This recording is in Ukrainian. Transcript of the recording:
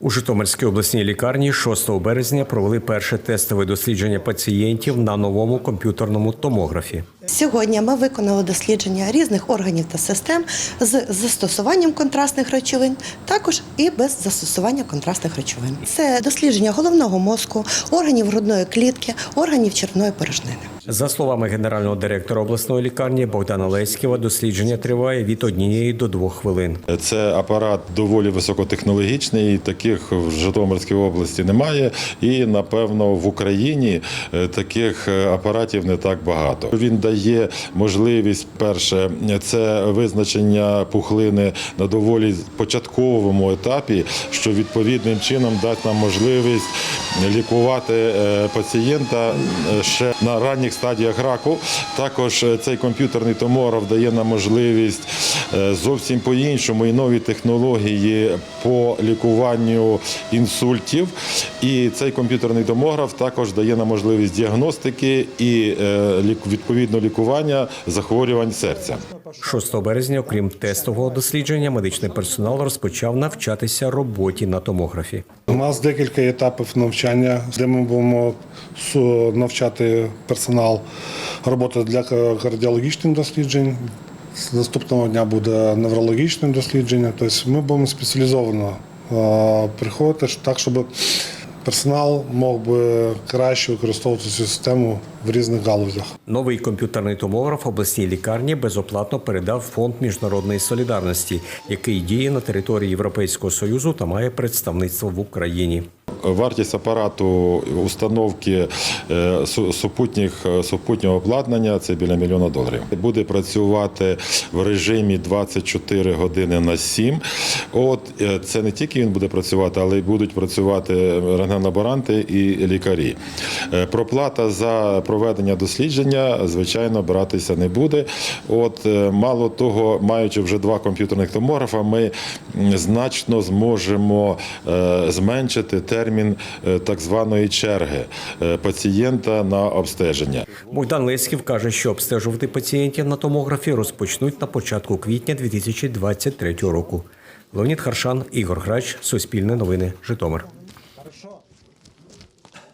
У Житомирській обласній лікарні 6 березня провели перше тестове дослідження пацієнтів на новому комп'ютерному томографі. Сьогодні ми виконали дослідження різних органів та систем з застосуванням контрастних речовин, також і без застосування контрастних речовин. Це дослідження головного мозку, органів грудної клітки, органів червної порожнини. За словами генерального директора обласної лікарні Богдана Леськіва, дослідження триває від однієї до двох хвилин. Це апарат доволі високотехнологічний. Таких в Житомирській області немає. І напевно в Україні е, таких е, апаратів не так багато. Він дає можливість, перше, це визначення пухлини на доволі початковому етапі, що відповідним чином дасть нам можливість лікувати е, пацієнта ще на ранніх стадіях раку. Також е, цей комп'ютерний томограф дає нам можливість зовсім по-іншому і нові технології по лікуванню інсультів. І цей комп'ютерний томограф також дає нам можливість діагностики і е, відповідно лікування захворювань серця. 6 березня, окрім тестового дослідження, медичний персонал розпочав навчатися роботі на томографі. У нас декілька етапів навчання, де ми будемо навчати персонал роботи для кардіологічних досліджень. З наступного дня буде неврологічне дослідження. Тобто ми будемо спеціалізовано е, приходити так, щоб персонал мог би краще використовувати цю систему в різних галузях. Новий комп'ютерний томограф обласній лікарні безоплатно передав фонд міжнародної солідарності, який діє на території Європейського союзу та має представництво в Україні. Вартість апарату установки е, супутніх, е, супутнього обладнання це біля мільйона доларів. Буде працювати в режимі 24 години на 7. От е, це не тільки він буде працювати, але й будуть працювати рентген-лаборанти і лікарі. Проплата за проведення дослідження, звичайно, братися не буде. От мало того, маючи вже два комп'ютерних томографа, ми значно зможемо е, зменшити термін е, так званої черги е, пацієнта на обстеження. Богдан Леськів каже, що обстежувати пацієнтів на томографі розпочнуть на початку квітня 2023 року. Леонід Харшан, Ігор Грач, Суспільне новини, Житомир.